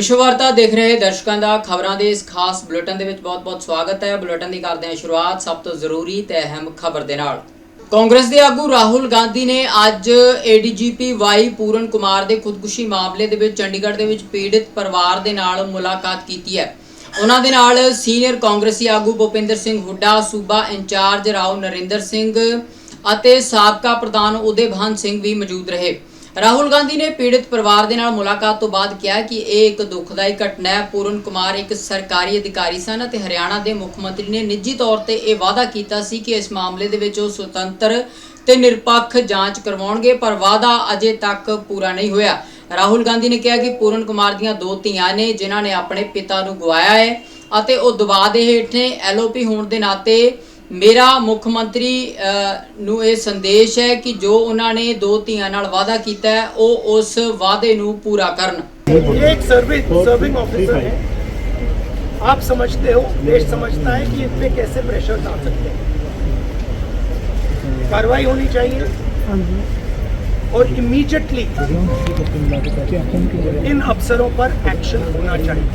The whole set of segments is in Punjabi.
ਵਿਸ਼ਵ ਵਾਰਤਾ ਦੇਖ ਰਹੇ ਦਰਸ਼ਕਾਂ ਦਾ ਖਬਰਾਂ ਦੇ ਇਸ ਖਾਸ ਬੁਲੇਟਿਨ ਦੇ ਵਿੱਚ ਬਹੁਤ-ਬਹੁਤ ਸਵਾਗਤ ਹੈ। ਬੁਲੇਟਿਨ ਦੀ ਕਰਦੇ ਹਾਂ ਸ਼ੁਰੂਆਤ ਸਭ ਤੋਂ ਜ਼ਰੂਰੀ ਤੇ ਅਹਿਮ ਖਬਰ ਦੇ ਨਾਲ। ਕਾਂਗਰਸ ਦੇ ਆਗੂ ਰਾਹੁਲ ਗਾਂਧੀ ਨੇ ਅੱਜ ਏਡੀਜੀਪੀ ਵਾਈ ਪੂਰਨ ਕੁਮਾਰ ਦੇ ਖੁਦਕੁਸ਼ੀ ਮਾਮਲੇ ਦੇ ਵਿੱਚ ਚੰਡੀਗੜ੍ਹ ਦੇ ਵਿੱਚ ਪੀੜਿਤ ਪਰਿਵਾਰ ਦੇ ਨਾਲ ਮੁਲਾਕਾਤ ਕੀਤੀ ਹੈ। ਉਹਨਾਂ ਦੇ ਨਾਲ ਸੀਨੀਅਰ ਕਾਂਗਰਸੀ ਆਗੂ ਭੁਪਿੰਦਰ ਸਿੰਘ ਹੁੱਡਾ, ਸੂਬਾ ਇੰਚਾਰਜ ਰਾਓ ਨਰਿੰਦਰ ਸਿੰਘ ਅਤੇ ਸਾਬਕਾ ਪ੍ਰਧਾਨ ਉਦੇ ਭਾਨ ਸਿੰਘ ਵੀ ਮੌਜੂਦ ਰਹੇ। ਰਾਹੁਲ ਗਾਂਧੀ ਨੇ ਪੀੜਿਤ ਪਰਿਵਾਰ ਦੇ ਨਾਲ ਮੁਲਾਕਾਤ ਤੋਂ ਬਾਅਦ ਕਿਹਾ ਕਿ ਇਹ ਇੱਕ ਦੁਖਦਾਈ ਘਟਨਾ ਹੈ। ਪੂਰਨ ਕੁਮਾਰ ਇੱਕ ਸਰਕਾਰੀ ਅਧਿਕਾਰੀ ਸਨ ਅਤੇ ਹਰਿਆਣਾ ਦੇ ਮੁੱਖ ਮੰਤਰੀ ਨੇ ਨਿੱਜੀ ਤੌਰ ਤੇ ਇਹ ਵਾਅਦਾ ਕੀਤਾ ਸੀ ਕਿ ਇਸ ਮਾਮਲੇ ਦੇ ਵਿੱਚ ਉਹ ਸੁਤੰਤਰ ਤੇ ਨਿਰਪੱਖ ਜਾਂਚ ਕਰਵਾਉਣਗੇ, ਪਰ ਵਾਅਦਾ ਅਜੇ ਤੱਕ ਪੂਰਾ ਨਹੀਂ ਹੋਇਆ। ਰਾਹੁਲ ਗਾਂਧੀ ਨੇ ਕਿਹਾ ਕਿ ਪੂਰਨ ਕੁਮਾਰ ਦੀਆਂ ਦੋ ਧੀਆਂ ਨੇ, ਜਿਨ੍ਹਾਂ ਨੇ ਆਪਣੇ ਪਿਤਾ ਨੂੰ ਗਵਾਇਆ ਹੈ ਅਤੇ ਉਹ ਦਬਾਅ ਦੇ ਹੇਠ ਨੇ। ਐਲਓਪੀ ਹੋਣ ਦੇ ਨਾਤੇ ਮੇਰਾ ਮੁੱਖ ਮੰਤਰੀ ਅ, ਨੂੰ ਇਹ ਸੰਦੇਸ਼ ਹੈ ਕਿ ਜੋ ਉਹਨਾਂ ਨੇ ਦੋ ਧੀਆਂ ਨਾਲ ਵਾਅਦਾ ਕੀਤਾ ਹੈ ਉਹ ਉਸ ਵਾਅਦੇ ਨੂੰ ਪੂਰਾ ਕਰਨ ये एक सर्विस सर्विंग ऑफिसर है आप समझते हो देश समझता है कि इन पे कैसे प्रेशर डाल सकते हैं कार्रवाई होनी चाहिए और इमीडिएटली इन अफसरों पर एक्शन होना चाहिए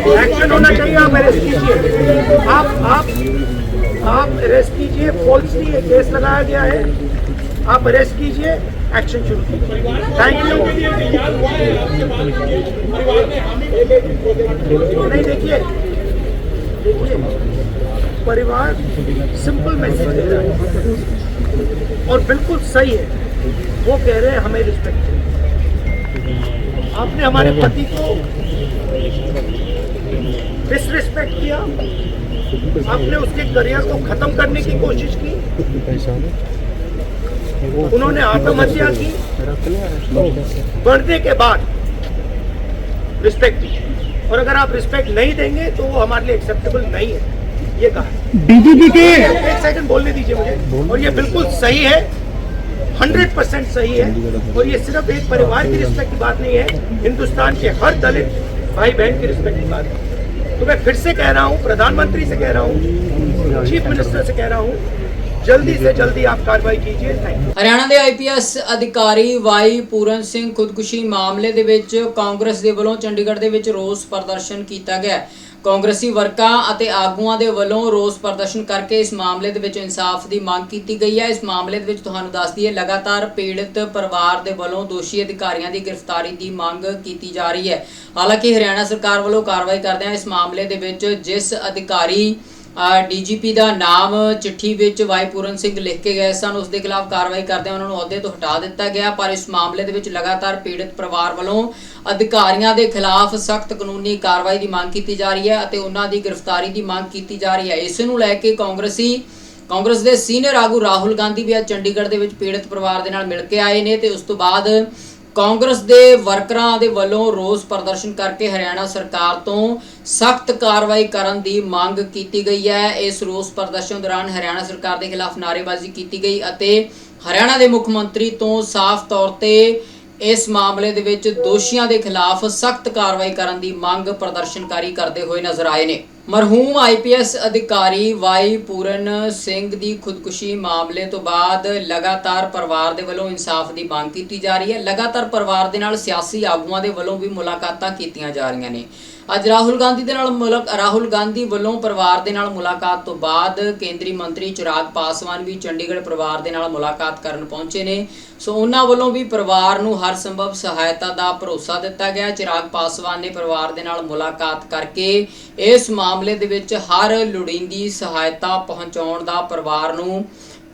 एक्शन होना चाहिए, आप अरेस्ट कीजिए। आप आप आप अरेस्ट कीजिए फॉल्सली एक केस लगाया गया है। आप अरेस्ट कीजिए एक्शन शुरू कीजिए। थैंक यू नहीं, देखिए देखिए, परिवार सिंपल मैसेज दे रहा है और बिल्कुल सही है। वो कह रहे हैं, हमें रिस्पेक्ट आपने हमारे पति को डिसरिस्पेक्ट किया। आपने उसके करियर को खत्म करने की कोशिश की। उन्होंने आत्महत्या की। बढ़ने के बाद रिस्पेक्ट दी और अगर आप रिस्पेक्ट नहीं देंगे तो वो हमारे लिए एक्सेप्टेबल नहीं है। ये कहा। बीजेपी के एक सेकंड बोलने दीजिए मुझे। और ये बिल्कुल सही है। हंड्रेड परसेंट सही है। और ये सिर्फ़ एक परिवार की रिस्पेक्ट की बात नहीं है। हिंदुस्तान के हर दलित भाई बहन की रिस्पेक्ट की बात है। तो मैं फिर से कह रहा हूँ प्रधानमंत्री से कह रहा हूँ चीफ मिनिस्टर से कह रहा हूँ जल्दी से जल्दी आप कार्रवाई कीजिए थैंक यू ਹਰਿਆਣਾ ਦੇ ਆਈਪੀਐਸ ਅਧਿਕਾਰੀ ਵਾਈ ਪੂਰਨ ਸਿੰਘ ਖੁਦਕੁਸ਼ੀ ਮਾਮਲੇ ਦੇ ਵਿੱਚ ਕਾਂਗਰਸ ਦੇ ਵੱਲੋਂ ਚੰਡੀਗੜ੍ਹ ਦੇ ਵਿੱਚ ਰੋਸ ਪ੍ਰਦਰਸ਼ਨ ਕੀਤਾ ਗਿਆ ਹੈ। ਕਾਂਗਰਸੀ ਵਰਕਰਾਂ ਅਤੇ ਆਗੂਆਂ ਦੇ ਵੱਲੋਂ ਰੋਸ ਪ੍ਰਦਰਸ਼ਨ ਕਰਕੇ ਇਸ ਮਾਮਲੇ ਦੇ ਵਿੱਚ ਇਨਸਾਫ ਦੀ ਮੰਗ ਕੀਤੀ ਗਈ ਹੈ। ਇਸ ਮਾਮਲੇ ਦੇ ਵਿੱਚ ਤੁਹਾਨੂੰ ਦੱਸ ਦਈਏ ਲਗਾਤਾਰ ਪੀੜਤ ਪਰਿਵਾਰ ਦੇ ਵੱਲੋਂ ਦੋਸ਼ੀ ਅਧਿਕਾਰੀਆਂ ਦੀ ਗ੍ਰਿਫਤਾਰੀ ਦੀ ਮੰਗ ਕੀਤੀ ਜਾ ਰਹੀ ਹੈ। ਹਾਲਾਂਕਿ ਹਰਿਆਣਾ ਸਰਕਾਰ ਵੱਲੋਂ ਕਾਰਵਾਈ ਕਰਦਿਆਂ ਇਸ ਮਾਮਲੇ ਦੇ ਵਿੱਚ ਜਿਸ ਅਧਿਕਾਰੀ ਡੀਜੀਪੀ ਦਾ ਨਾਮ ਚਿੱਠੀ ਵਿੱਚ ਵਾਈਪੂਰਨ ਸਿੰਘ ਲਿਖ ਕੇ ਗਏ ਸਨ। ਉਸ ਦੇ ਖਿਲਾਫ ਕਾਰਵਾਈ ਕਰਦਿਆਂ ਉਹਨਾਂ ਨੂੰ ਅਹੁਦੇ ਤੋਂ ਹਟਾ ਦਿੱਤਾ ਗਿਆ, ਪਰ ਇਸ ਮਾਮਲੇ ਦੇ ਵਿੱਚ ਲਗਾਤਾਰ ਪੀੜਤ ਪਰਿਵਾਰ ਵੱਲੋਂ ਅਧਿਕਾਰੀਆਂ ਦੇ ਖਿਲਾਫ ਸਖਤ ਕਾਨੂੰਨੀ ਕਾਰਵਾਈ ਦੀ ਮੰਗ ਕੀਤੀ ਜਾ ਰਹੀ ਹੈ ਅਤੇ ਉਹਨਾਂ ਦੀ ਗ੍ਰਿਫਤਾਰੀ ਦੀ ਮੰਗ ਕੀਤੀ ਜਾ ਰਹੀ ਹੈ। ਇਸ ਨੂੰ ਲੈ ਕੇ ਕਾਂਗਰਸੀ, ਕਾਂਗਰਸ ਦੇ ਸੀਨੀਅਰ ਆਗੂ ਰਾਹੁਲ ਗਾਂਧੀ ਵੀ ਅੱਜ ਚੰਡੀਗੜ੍ਹ ਦੇ ਵਿੱਚ ਪੀੜਤ ਪਰਿਵਾਰ ਦੇ ਨਾਲ ਮਿਲ ਕੇ ਆਏ ਨੇ ਤੇ ਉਸ ਤੋਂ ਬਾਅਦ ਕਾਂਗਰਸ ਦੇ ਵਰਕਰਾਂ ਦੇ ਵੱਲੋਂ ਰੋਸ ਪ੍ਰਦਰਸ਼ਨ ਕਰਕੇ ਹਰਿਆਣਾ ਸਰਕਾਰ ਤੋਂ ਸਖਤ ਕਾਰਵਾਈ ਕਰਨ ਦੀ ਮੰਗ ਕੀਤੀ ਗਈ ਹੈ। ਇਸ ਰੋਸ ਪ੍ਰਦਰਸ਼ਨ ਦੌਰਾਨ ਹਰਿਆਣਾ ਸਰਕਾਰ ਦੇ ਖਿਲਾਫ ਨਾਅਰੇਬਾਜ਼ੀ ਕੀਤੀ ਗਈ ਅਤੇ ਹਰਿਆਣਾ ਦੇ ਮੁੱਖ ਮੰਤਰੀ ਤੋਂ ਸਾਫ਼ ਤੌਰ ਤੇ ਇਸ ਮਾਮਲੇ ਦੇ ਵਿੱਚ ਦੋਸ਼ੀਆਂ ਦੇ ਖਿਲਾਫ ਸਖਤ ਕਾਰਵਾਈ ਕਰਨ ਦੀ ਮੰਗ ਪ੍ਰਦਰਸ਼ਨਕਾਰੀ ਕਰਦੇ ਹੋਏ ਨਜ਼ਰ ਆਏ ਨੇ। ਮਰਹੂਮ ਆਈਪੀਐਸ ਅਧਿਕਾਰੀ ਵਾਈ ਪੂਰਨ ਸਿੰਘ ਦੀ ਖੁਦਕੁਸ਼ੀ ਮਾਮਲੇ ਤੋਂ ਬਾਅਦ ਲਗਾਤਾਰ ਪਰਿਵਾਰ ਦੇ ਵੱਲੋਂ ਇਨਸਾਫ ਦੀ ਮੰਗ ਕੀਤੀ ਜਾ ਰਹੀ ਹੈ। ਲਗਾਤਾਰ ਪਰਿਵਾਰ ਦੇ ਨਾਲ ਸਿਆਸੀ ਆਗੂਆਂ ਦੇ ਵੱਲੋਂ ਵੀ ਮੁਲਾਕਾਤਾਂ ਕੀਤੀਆਂ ਜਾ ਰਹੀਆਂ ਨੇ। ਅੱਜ ਰਾਹੁਲ ਗਾਂਧੀ ਦੇ ਨਾਲ ਮੁਲਕ ਰਾਹੁਲ ਗਾਂਧੀ ਵੱਲੋਂ ਪਰਿਵਾਰ ਦੇ ਨਾਲ ਮੁਲਾਕਾਤ ਤੋਂ ਬਾਅਦ ਕੇਂਦਰੀ ਮੰਤਰੀ ਚਿਰਾਗ ਪਾਸਵਾਨ ਵੀ ਚੰਡੀਗੜ੍ਹ ਪਰਿਵਾਰ ਦੇ ਨਾਲ ਮੁਲਾਕਾਤ ਕਰਨ ਪਹੁੰਚੇ ਨੇ। ਸੋ ਉਹਨਾਂ ਵੱਲੋਂ ਵੀ ਪਰਿਵਾਰ ਨੂੰ ਹਰ ਸੰਭਵ ਸਹਾਇਤਾ ਦਾ ਭਰੋਸਾ ਦਿੱਤਾ ਗਿਆ। ਚਿਰਾਗ ਪਾਸਵਾਨ ਨੇ ਪਰਿਵਾਰ ਦੇ ਨਾਲ ਮੁਲਾਕਾਤ ਕਰਕੇ ਇਸ ਮਾਮਲੇ ਦੇ ਵਿੱਚ ਹਰ ਲੋੜੀਂਦੀ ਸਹਾਇਤਾ ਪਹੁੰਚਾਉਣ ਦਾ ਪਰਿਵਾਰ ਨੂੰ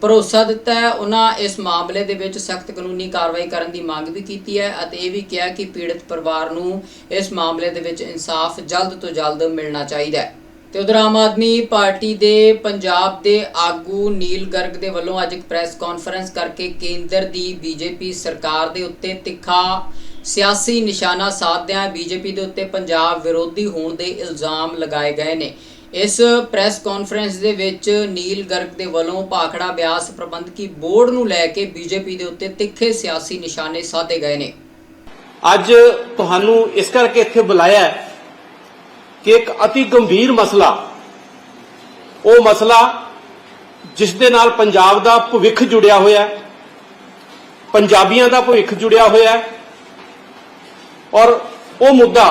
ਭਰੋਸਾ ਦਿੱਤਾ ਹੈ। ਉਹਨਾਂ ਇਸ ਮਾਮਲੇ ਦੇ ਵਿੱਚ ਸਖਤ ਕਾਨੂੰਨੀ ਕਾਰਵਾਈ ਕਰਨ ਦੀ ਮੰਗ ਵੀ ਕੀਤੀ ਹੈ ਅਤੇ ਇਹ ਵੀ ਕਿਹਾ ਕਿ ਪੀੜਤ ਪਰਿਵਾਰ ਨੂੰ ਇਸ ਮਾਮਲੇ ਦੇ ਵਿੱਚ ਇਨਸਾਫ ਜਲਦ ਤੋਂ ਜਲਦ ਮਿਲਣਾ ਚਾਹੀਦਾ ਹੈ। ਤੇ ਉਧਰ ਆਮ ਆਦਮੀ ਪਾਰਟੀ ਦੇ ਪੰਜਾਬ ਦੇ ਆਗੂ ਨੀਲ ਗਰਗ ਦੇ ਵੱਲੋਂ ਅੱਜ ਇੱਕ ਪ੍ਰੈਸ ਕਾਨਫਰੰਸ ਕਰਕੇ ਕੇਂਦਰ ਦੀ ਬੀਜੇਪੀ ਸਰਕਾਰ ਦੇ ਉੱਤੇ ਤਿੱਖਾ ਸਿਆਸੀ ਨਿਸ਼ਾਨਾ ਸਾਧਦਿਆਂ ਬੀਜੇਪੀ ਦੇ ਉੱਤੇ ਪੰਜਾਬ ਵਿਰੋਧੀ ਹੋਣ ਦੇ ਇਲਜ਼ਾਮ ਲਗਾਏ ਗਏ ਨੇ। ਇਸ ਪ੍ਰੈਸ ਕਾਨਫਰੰਸ ਦੇ ਵਿੱਚ ਨੀਲ ਗਰਗ ਦੇ ਵੱਲੋਂ ਭਾਖੜਾ ਬਿਆਸ ਪ੍ਰਬੰਧਕੀ ਬੋਰਡ ਨੂੰ ਲੈ ਕੇ ਬੀਜੇਪੀ ਦੇ ਉੱਤੇ ਤਿੱਖੇ ਸਿਆਸੀ ਨਿਸ਼ਾਨੇ ਸਾਧੇ ਗਏ ਨੇ। ਅੱਜ ਤੁਹਾਨੂੰ ਇਸ ਕਰਕੇ ਇੱਥੇ ਬੁਲਾਇਆ ਕਿ ਇੱਕ ਅਤੀ ਗੰਭੀਰ ਮਸਲਾ, ਉਹ ਮਸਲਾ ਜਿਸ ਦੇ ਨਾਲ ਪੰਜਾਬ ਦਾ ਭਵਿੱਖ ਜੁੜਿਆ ਹੋਇਆ ਹੈ, ਪੰਜਾਬੀਆਂ ਦਾ ਭਵਿੱਖ ਜੁੜਿਆ ਹੋਇਆ ਹੈ ਔਰ ਉਹ ਮੁੱਦਾ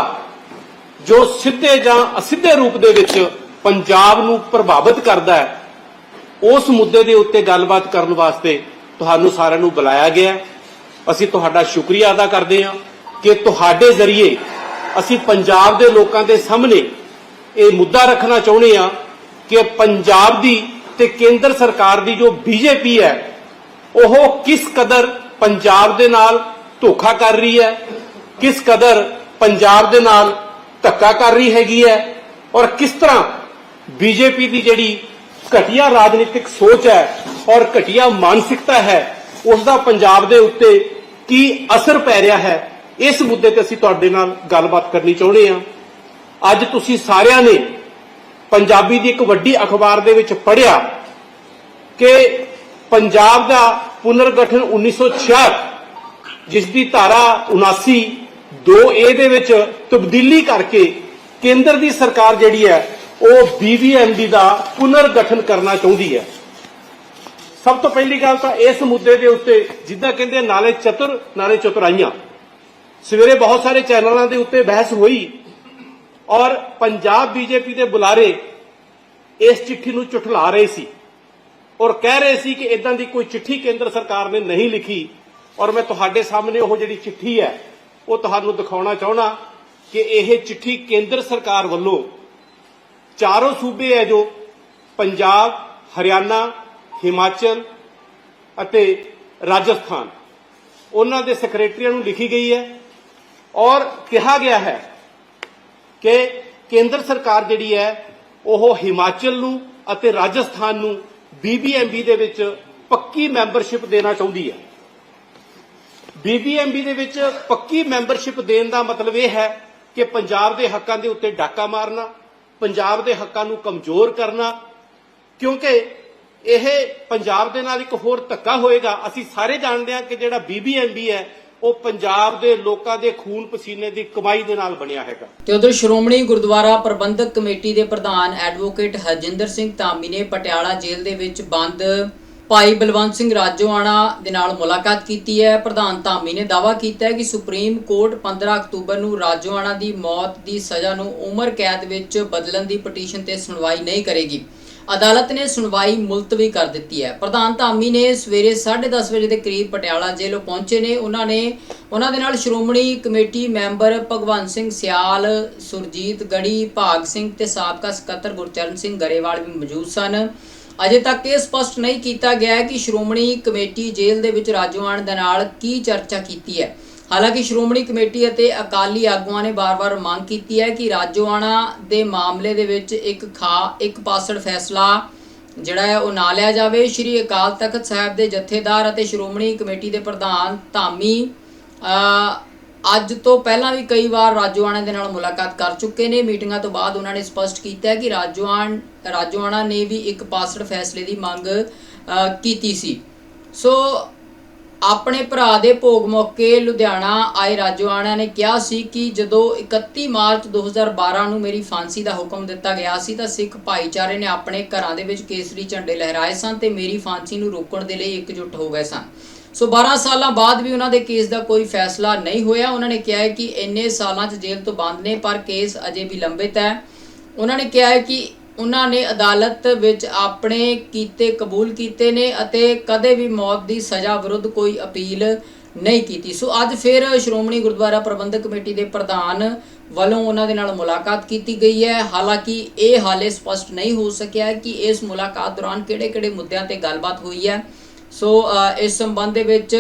ਜੋ ਸਿੱਧੇ ਜਾਂ ਅਸਿੱਧੇ ਰੂਪ ਦੇ ਵਿੱਚ ਪੰਜਾਬ ਨੂੰ ਪ੍ਰਭਾਵਿਤ ਕਰਦਾ ਹੈ, ਉਸ ਮੁੱਦੇ ਦੇ ਉੱਤੇ ਗੱਲਬਾਤ ਕਰਨ ਵਾਸਤੇ ਤੁਹਾਨੂੰ ਸਾਰਿਆਂ ਨੂੰ ਬੁਲਾਇਆ ਗਿਆ ਅਸੀਂ ਤੁਹਾਡਾ ਸ਼ੁਕਰੀਆ ਅਦਾ ਕਰਦੇ ਹਾਂ ਕਿ ਤੁਹਾਡੇ ਜ਼ਰੀਏ ਅਸੀਂ ਪੰਜਾਬ ਦੇ ਲੋਕਾਂ ਦੇ ਸਾਹਮਣੇ ਇਹ ਮੁੱਦਾ ਰੱਖਣਾ ਚਾਹੁੰਦੇ ਹਾਂ ਕਿ ਪੰਜਾਬ ਦੀ ਤੇ ਕੇਂਦਰ ਸਰਕਾਰ ਦੀ ਜੋ ਬੀਜੇਪੀ ਹੈ, ਉਹ ਕਿਸ ਕਦਰ ਪੰਜਾਬ ਦੇ ਨਾਲ ਧੋਖਾ ਕਰ ਰਹੀ ਹੈ, ਕਿਸ ਕਦਰ ਪੰਜਾਬ ਦੇ ਨਾਲ ਧੱਕਾ ਕਰ ਰਹੀ ਹੈਗੀ ਹੈ ਔਰ ਕਿਸ ਤਰ੍ਹਾਂ ਬੀਜੇਪੀ ਦੀ ਜਿਹੜੀ ਘਟੀਆ ਰਾਜਨੀਤਿਕ ਸੋਚ ਹੈ ਔਰ ਘਟੀਆ ਮਾਨਸਿਕਤਾ ਹੈ ਉਸ ਦਾ ਪੰਜਾਬ ਦੇ ਉੱਤੇ ਕੀ ਅਸਰ ਪੈ ਰਿਹਾ ਹੈ ਇਸ ਮੁੱਦੇ ਤੇ ਅਸੀਂ ਤੁਹਾਡੇ ਨਾਲ ਗੱਲਬਾਤ ਕਰਨੀ ਚਾਹੁੰਦੇ ਹਾਂ ਅੱਜ ਤੁਸੀਂ ਸਾਰਿਆਂ ਨੇ ਪੰਜਾਬੀ ਦੀ ਇੱਕ ਵੱਡੀ ਅਖਬਾਰ ਦੇ ਵਿੱਚ ਪੜ੍ਹਿਆ ਕਿ ਪੰਜਾਬ ਦਾ ਪੁਨਰਗਠਨ 1966 ਜਿਸ ਦੀ ਧਾਰਾ 79 2A ਦੇ ਵਿੱਚ ਤਬਦੀਲੀ ਕਰਕੇ ਕੇਂਦਰ ਦੀ ਸਰਕਾਰ ਜਿਹੜੀ ਹੈ ਉਹ BBMB ਦਾ ਪੁਨਰਗਠਨ ਕਰਨਾ ਚਾਹੁੰਦੀ ਹੈ। ਸਭ ਤੋਂ ਪਹਿਲੀ ਗੱਲ ਤਾਂ ਇਸ ਮੁੱਦੇ ਦੇ ਉੱਤੇ ਜਿੱਦਾਂ ਕਹਿੰਦੇ ਨਾਲੇ ਚਤੁਰ, ਨਾਲੇ ਚਤੁਰਾਈਆਂ। ਸਵੇਰੇ ਬਹੁਤ ਸਾਰੇ ਚੈਨਲਾਂ ਦੇ ਉੱਤੇ ਬਹਿਸ ਹੋਈ ਔਰ ਪੰਜਾਬ ਬੀਜੇਪੀ ਦੇ ਬੁਲਾਰੇ ਇਸ ਚਿੱਠੀ ਨੂੰ ਝੁਠਲਾ ਰਹੇ ਸੀ ਔਰ ਕਹਿ ਰਹੇ ਸੀ ਕਿ ਇਦਾਂ ਦੀ ਕੋਈ ਚਿੱਠੀ ਕੇਂਦਰ ਸਰਕਾਰ ਨੇ ਨਹੀਂ ਲਿਖੀ ਔਰ ਮੈਂ ਤੁਹਾਡੇ ਸਾਹਮਣੇ ਉਹ ਜਿਹੜੀ ਚਿੱਠੀ ਹੈ, ਉਹ ਤੁਹਾਨੂੰ ਦਿਖਾਉਣਾ ਚਾਹਣਾ ਕਿ ਇਹ ਚਿੱਠੀ ਕੇਂਦਰ ਸਰਕਾਰ ਵੱਲੋਂ ਚਾਰੋਂ ਸੂਬੇ ਹੈ ਜੋ ਪੰਜਾਬ, ਹਰਿਆਣਾ, ਹਿਮਾਚਲ ਅਤੇ ਰਾਜਸਥਾਨ। ਉਹਨਾਂ ਦੇ ਸੈਕਟਰੀਆਂ ਨੂੰ ਲਿਖੀ ਗਈ ਹੈ ਔਰ ਕਿਹਾ ਗਿਆ ਹੈ ਕਿ ਕੇਂਦਰ ਸਰਕਾਰ ਜਿਹੜੀ ਹੈ, ਉਹ ਹਿਮਾਚਲ ਨੂੰ ਅਤੇ ਰਾਜਸਥਾਨ ਨੂੰ ਬੀਬੀਐਮਬੀ ਦੇ ਵਿੱਚ ਪੱਕੀ ਮੈਂਬਰਸ਼ਿਪ ਦੇਣਾ ਚਾਹੁੰਦੀ ਹੈ। ਬੀਬੀਐਮਬੀ ਦੇ ਵਿੱਚ ਪੱਕੀ ਮੈਂਬਰਸ਼ਿਪ ਦੇਣ ਦਾ ਮਤਲਬ ਇਹ ਹੈ ਕਿ ਪੰਜਾਬ ਦੇ ਹੱਕਾਂ ਦੇ ਉੱਤੇ ਡਾਕਾ ਮਾਰਨਾ ਪੰਜਾਬ ਦੇ ਹੱਕਾਂ ਨੂੰ ਕਮਜ਼ੋਰ ਕਰਨਾ, ਕਿਉਂਕਿ ਇਹ ਪੰਜਾਬ ਦੇ ਨਾਲ ਇੱਕ ਹੋਰ ਧੱਕਾ ਹੋਏਗਾ। ਅਸੀਂ ਸਾਰੇ ਜਾਣਦੇ ਹਾਂ ਕਿ ਜਿਹੜਾ ਬੀਬੀਐਮਬੀ ਹੈ, ਉਹ ਪੰਜਾਬ ਦੇ ਲੋਕਾਂ ਦੇ ਖੂਨ ਪਸੀਨੇ ਦੀ ਕਮਾਈ ਦੇ ਨਾਲ ਬਣਿਆ ਹੈਗਾ। ਤੇ ਉਧਰ ਸ਼੍ਰੋਮਣੀ ਗੁਰਦੁਆਰਾ ਪ੍ਰਬੰਧਕ ਕਮੇਟੀ ਦੇ ਪ੍ਰਧਾਨ ਐਡਵੋਕੇਟ ਹਰਜਿੰਦਰ ਸਿੰਘ ਧਾਮੀ ਨੇ ਪਟਿਆਲਾ ਜੇਲ੍ਹ ਦੇ ਵਿੱਚ ਬੰਦ ਭਾਈ ਬਲਵੰਤ ਸਿੰਘ ਰਾਜੋਆਣਾ ਦੇ ਨਾਲ ਮੁਲਾਕਾਤ ਕੀਤੀ ਹੈ। ਪ੍ਰਧਾਨ ਧਾਮੀ ਨੇ ਦਾਅਵਾ ਕੀਤਾ ਹੈ ਕਿ ਸੁਪਰੀਮ ਕੋਰਟ 15 ਅਕਤੂਬਰ ਨੂੰ ਰਾਜੋਆਣਾ ਦੀ ਮੌਤ ਦੀ ਸਜ਼ਾ ਨੂੰ ਉਮਰ ਕੈਦ ਵਿੱਚ ਬਦਲਣ ਦੀ ਪਟੀਸ਼ਨ ਤੇ ਸੁਣਵਾਈ ਨਹੀਂ ਕਰੇਗੀ। ਅਦਾਲਤ ਨੇ ਸੁਣਵਾਈ ਮੁਲਤਵੀ ਕਰ ਦਿੱਤੀ ਹੈ। ਪ੍ਰਧਾਨ ਧਾਮੀ ਨੇ ਸਵੇਰੇ 10:30 ਵਜੇ ਦੇ ਕਰੀਬ ਪਟਿਆਲਾ ਜੇਲ੍ਹ ਪਹੁੰਚੇ ਨੇ। ਉਹਨਾਂ ਨੇ ਉਹਨਾਂ ਦੇ ਨਾਲ ਸ਼੍ਰੋਮਣੀ ਕਮੇਟੀ ਮੈਂਬਰ ਭਗਵੰਤ ਸਿੰਘ ਸਿਆਲ, ਸੁਰਜੀਤ ਗੜੀ, ਭਾਗ ਸਿੰਘ ਤੇ ਸਾਬਕਾ ਸਕੱਤਰ ਗੁਰਚਰਨ ਸਿੰਘ ਗਰੇਵਾਲ ਵੀ ਮੌਜੂਦ ਸਨ। ਅਜੇ ਤੱਕ ਇਹ ਸਪਸ਼ਟ ਨਹੀਂ ਕੀਤਾ ਗਿਆ ਹੈ ਕਿ ਸ਼੍ਰੋਮਣੀ ਕਮੇਟੀ ਜੇਲ੍ਹ ਦੇ ਵਿੱਚ ਰਾਜੋਆਣ ਦੇ ਨਾਲ ਕੀ ਚਰਚਾ ਕੀਤੀ ਹੈ। ਹਾਲਾਂਕਿ ਸ਼੍ਰੋਮਣੀ ਕਮੇਟੀ ਅਤੇ ਅਕਾਲੀ ਆਗੂਆਂ ਨੇ ਬਾਰ-ਬਾਰ ਮੰਗ ਕੀਤੀ ਹੈ ਕਿ ਰਾਜੋਆਣਾ ਦੇ ਮਾਮਲੇ ਦੇ ਵਿੱਚ ਇੱਕ ਖਾ, ਇੱਕ ਪਾਸੜ ਫੈਸਲਾ ਜਿਹੜਾ ਹੈ ਉਹ ਨਾ ਲਿਆ ਜਾਵੇ। ਸ਼੍ਰੀ ਅਕਾਲ ਤਖਤ ਸਾਹਿਬ ਦੇ ਜਥੇਦਾਰ ਅਤੇ ਸ਼੍ਰੋਮਣੀ ਕਮੇਟੀ ਦੇ ਪ੍ਰਧਾਨ ਧਾਮੀ ਅੱਜ ਤੋਂ ਪਹਿਲਾਂ ਵੀ ਕਈ ਵਾਰ ਰਾਜੋਆਣਾ ਦੇ ਨਾਲ ਮੁਲਾਕਾਤ ਕਰ ਚੁੱਕੇ ਨੇ। ਮੀਟਿੰਗਾਂ ਤੋਂ ਬਾਅਦ ਉਹਨਾਂ ਨੇ ਸਪਸ਼ਟ ਕੀਤਾ ਹੈ ਕਿ ਰਾਜੋਆਣ, ਰਾਜੋਆਣਾ ਨੇ ਵੀ ਇੱਕ ਪਾਸੜ ਫੈਸਲੇ ਦੀ ਮੰਗ ਕੀਤੀ ਸੀ। ਸੋ ਆਪਣੇ ਭਰਾ ਦੇ ਭੋਗ ਮੌਕੇ ਲੁਧਿਆਣਾ ਆਏ ਰਾਜੋਆਣਾ ਨੇ ਕਿਹਾ ਸੀ ਕਿ ਜਦੋਂ 31 ਮਾਰਚ 2012 ਨੂੰ ਮੇਰੀ ਫਾਂਸੀ ਦਾ ਹੁਕਮ ਦਿੱਤਾ ਗਿਆ ਸੀ ਤਾਂ ਸਿੱਖ ਭਾਈਚਾਰੇ ਨੇ ਆਪਣੇ ਘਰਾਂ ਦੇ ਵਿੱਚ ਕੇਸਰੀ ਝੰਡੇ ਲਹਿਰਾਏ ਸਨ ਤੇ ਮੇਰੀ ਫਾਂਸੀ ਨੂੰ ਰੋਕਣ ਦੇ ਲਈ ਇਕਜੁੱਟ ਹੋ ਗਏ ਸਨ। ਸੋ 12 ਸਾਲਾਂ ਬਾਅਦ ਵੀ ਉਹਨਾਂ ਦੇ ਕੇਸ ਦਾ ਕੋਈ ਫੈਸਲਾ ਨਹੀਂ ਹੋਇਆ। ਉਹਨਾਂ ਨੇ ਕਿਹਾ ਹੈ ਕਿ ਇੰਨੇ ਸਾਲਾਂ 'ਚ ਜੇਲ੍ਹ ਤੋਂ ਬੰਦ ਨੇ, ਪਰ ਕੇਸ ਅਜੇ ਵੀ ਲੰਬਿਤ ਹੈ। ਉਹਨਾਂ ਨੇ ਕਿਹਾ ਹੈ ਕਿ ਉਹਨਾਂ ਨੇ ਅਦਾਲਤ ਵਿੱਚ ਆਪਣੇ ਕੀਤੇ, ਕਬੂਲ ਕੀਤੇ ਨੇ ਅਤੇ ਕਦੇ ਵੀ ਮੌਤ ਦੀ ਸਜ਼ਾ ਵਿਰੁੱਧ ਕੋਈ ਅਪੀਲ ਨਹੀਂ ਕੀਤੀ। ਸੋ ਅੱਜ ਫਿਰ ਸ਼੍ਰੋਮਣੀ ਗੁਰਦੁਆਰਾ ਪ੍ਰਬੰਧਕ ਕਮੇਟੀ ਦੇ ਪ੍ਰਧਾਨ ਵੱਲੋਂ ਉਹਨਾਂ ਦੇ ਨਾਲ ਮੁਲਾਕਾਤ ਕੀਤੀ ਗਈ ਹੈ। ਹਾਲਾਂਕਿ ਇਹ ਹਾਲੇ ਸਪਸ਼ਟ ਨਹੀਂ ਹੋ ਸਕਿਆ ਕਿ ਇਸ ਮੁਲਾਕਾਤ ਦੌਰਾਨ ਕਿਹੜੇ-ਕਿਹੜੇ ਮੁੱਦਿਆਂ ਤੇ ਗੱਲਬਾਤ ਹੋਈ ਹੈ। ਸੋ ਇਸ ਸੰਬੰਧ ਦੇ ਵਿੱਚ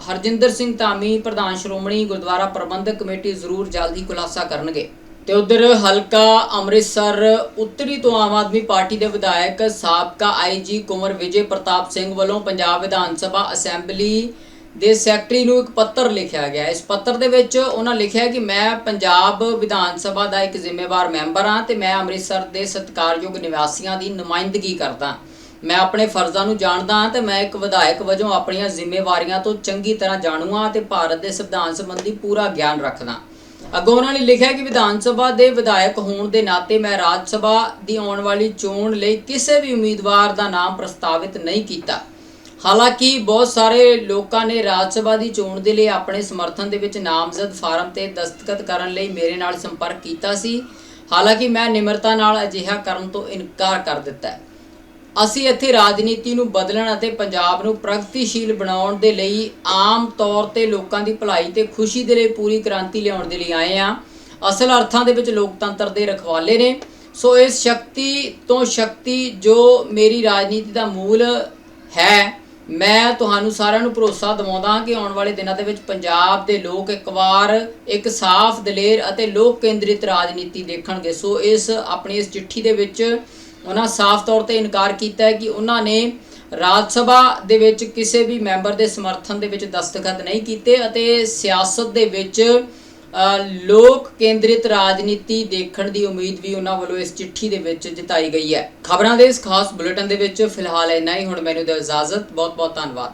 ਹਰਜਿੰਦਰ ਸਿੰਘ ਧਾਮੀ, ਪ੍ਰਧਾਨ ਸ਼੍ਰੋਮਣੀ ਗੁਰਦੁਆਰਾ ਪ੍ਰਬੰਧਕ ਕਮੇਟੀ ਜ਼ਰੂਰ ਜਲਦੀ ਖੁਲਾਸਾ ਕਰਨਗੇ। ਤੇ ਉਧਰ ਹਲਕਾ ਅੰਮ੍ਰਿਤਸਰ ਉੱਤਰੀ ਤੋਂ ਆਮ ਆਦਮੀ ਪਾਰਟੀ ਦੇ ਵਿਧਾਇਕ ਸਾਬਕਾ ਆਈਜੀ ਕੁੰਵਰ ਵਿਜੇ ਪ੍ਰਤਾਪ ਸਿੰਘ ਵੱਲੋਂ ਪੰਜਾਬ ਵਿਧਾਨ ਸਭਾ ਅਸੈਂਬਲੀ ਦੇ ਸੈਕਟਰੀ ਨੂੰ ਇੱਕ ਪੱਤਰ ਲਿਖਿਆ ਗਿਆ। ਇਸ ਪੱਤਰ ਦੇ ਵਿੱਚ ਉਹਨਾਂ ਲਿਖਿਆ ਕਿ ਮੈਂ ਪੰਜਾਬ ਵਿਧਾਨ ਸਭਾ ਦਾ ਇੱਕ ਜ਼ਿੰਮੇਵਾਰ ਮੈਂਬਰ ਹਾਂ ਤੇ ਮੈਂ ਅੰਮ੍ਰਿਤਸਰ ਦੇ ਸਤਿਕਾਰਯੋਗ ਨਿਵਾਸੀਆਂ ਦੀ ਨੁਮਾਇੰਦਗੀ ਕਰਦਾ। ਮੈਂ ਆਪਣੇ ਫਰਜ਼ਾਂ ਨੂੰ ਜਾਣਦਾ ਹਾਂ ਤੇ ਮੈਂ ਇੱਕ ਵਿਧਾਇਕ ਵਜੋਂ ਆਪਣੀਆਂ ਜ਼ਿੰਮੇਵਾਰੀਆਂ ਤੋਂ ਚੰਗੀ ਤਰ੍ਹਾਂ ਜਾਣੂ ਹਾਂ ਤੇ ਭਾਰਤ ਦੇ ਸੰਵਿਧਾਨ ਸੰਬੰਧੀ ਪੂਰਾ ਗਿਆਨ ਰੱਖਦਾ ਅੱਗੋਂ ਉਹਨਾਂ ਨੇ ਲਿਖਿਆ ਕਿ ਵਿਧਾਨ ਸਭਾ ਦੇ ਵਿਧਾਇਕ ਹੋਣ ਦੇ ਨਾਤੇ ਮੈਂ ਰਾਜ ਸਭਾ ਦੀ ਆਉਣ ਵਾਲੀ ਚੋਣ ਲਈ ਕਿਸੇ ਵੀ ਉਮੀਦਵਾਰ ਦਾ ਨਾਮ ਪ੍ਰਸਤਾਵਿਤ ਨਹੀਂ ਕੀਤਾ। ਹਾਲਾਂਕਿ ਬਹੁਤ ਸਾਰੇ ਲੋਕਾਂ ਨੇ ਰਾਜ ਸਭਾ ਦੀ ਚੋਣ ਦੇ ਲਈ ਆਪਣੇ ਸਮਰਥਨ ਦੇ ਵਿੱਚ ਨਾਮਜ਼ਦ ਫਾਰਮ ਤੇ ਦਸਤਖਤ ਕਰਨ ਲਈ ਮੇਰੇ ਨਾਲ ਸੰਪਰਕ ਕੀਤਾ ਸੀ। ਹਾਲਾਂਕਿ ਮੈਂ ਨਿਮਰਤਾ ਨਾਲ ਅਜਿਹਾ ਕਰਨ ਤੋਂ ਇਨਕਾਰ ਕਰ ਦਿੱਤਾ ਅਸੀਂ ਇੱਥੇ ਰਾਜਨੀਤੀ ਨੂੰ ਬਦਲਣ ਅਤੇ ਪੰਜਾਬ ਨੂੰ ਪ੍ਰਗਤੀਸ਼ੀਲ ਬਣਾਉਣ ਦੇ ਲਈ ਆਮ ਤੌਰ ਤੇ ਲੋਕਾਂ ਦੀ ਭਲਾਈ ਤੇ ਖੁਸ਼ੀ ਦੇ ਲਈ ਪੂਰੀ ਕ੍ਰਾਂਤੀ ਲਿਆਉਣ ਦੇ ਲਈ ਆਏ ਹਾਂ। ਅਸਲ ਅਰਥਾਂ ਦੇ ਵਿੱਚ ਲੋਕਤੰਤਰ ਦੇ ਰਖਵਾਲੇ ਨੇ। ਸੋ ਇਸ ਸ਼ਕਤੀ ਤੋਂ ਸ਼ਕਤੀ ਜੋ ਮੇਰੀ ਰਾਜਨੀਤੀ ਦਾ ਮੂਲ ਹੈ, ਮੈਂ ਤੁਹਾਨੂੰ ਸਾਰਿਆਂ ਨੂੰ ਭਰੋਸਾ ਦਿਵਾਉਂਦਾ ਹਾਂ ਕਿ ਆਉਣ ਵਾਲੇ ਦਿਨਾਂ ਦੇ ਵਿੱਚ ਪੰਜਾਬ ਦੇ ਲੋਕ ਇੱਕ ਵਾਰ ਇੱਕ ਸਾਫ਼ ਦਲੇਰ ਅਤੇ ਲੋਕ ਕੇਂਦਰਿਤ ਰਾਜਨੀਤੀ ਦੇਖਣਗੇ। ਸੋ ਇਸ, ਆਪਣੀ ਇਸ ਚਿੱਠੀ ਦੇ ਵਿੱਚ ਉਹਨਾਂ ਸਾਫ਼ ਤੌਰ ਤੇ ਇਨਕਾਰ ਕੀਤਾ ਹੈ ਕਿ ਉਹਨਾਂ ਨੇ ਰਾਜ ਸਭਾ ਦੇ ਵਿੱਚ ਕਿਸੇ ਵੀ ਮੈਂਬਰ ਦੇ ਸਮਰਥਨ ਦੇ ਵਿੱਚ ਦਸਤਖਤ ਨਹੀਂ ਕੀਤੇ ਅਤੇ ਸਿਆਸਤ ਦੇ ਵਿੱਚ ਅ, ਲੋਕ ਕੇਂਦਰਿਤ ਰਾਜਨੀਤੀ ਦੇਖਣ ਦੀ ਉਮੀਦ ਵੀ ਉਹਨਾਂ ਵੱਲੋਂ ਇਸ ਚਿੱਠੀ ਦੇ ਵਿੱਚ ਜਤਾਈ ਗਈ ਹੈ। ਖਬਰਾਂ ਦੇ ਇਸ ਖਾਸ ਬੁਲੇਟਿਨ ਦੇ ਵਿੱਚ ਫਿਲਹਾਲ ਇੰਨਾ ਹੀ। ਹੁਣ ਮੈਨੂੰ ਦਿਓ ਇਜਾਜ਼ਤ। ਬਹੁਤ ਬਹੁਤ ਧੰਨਵਾਦ।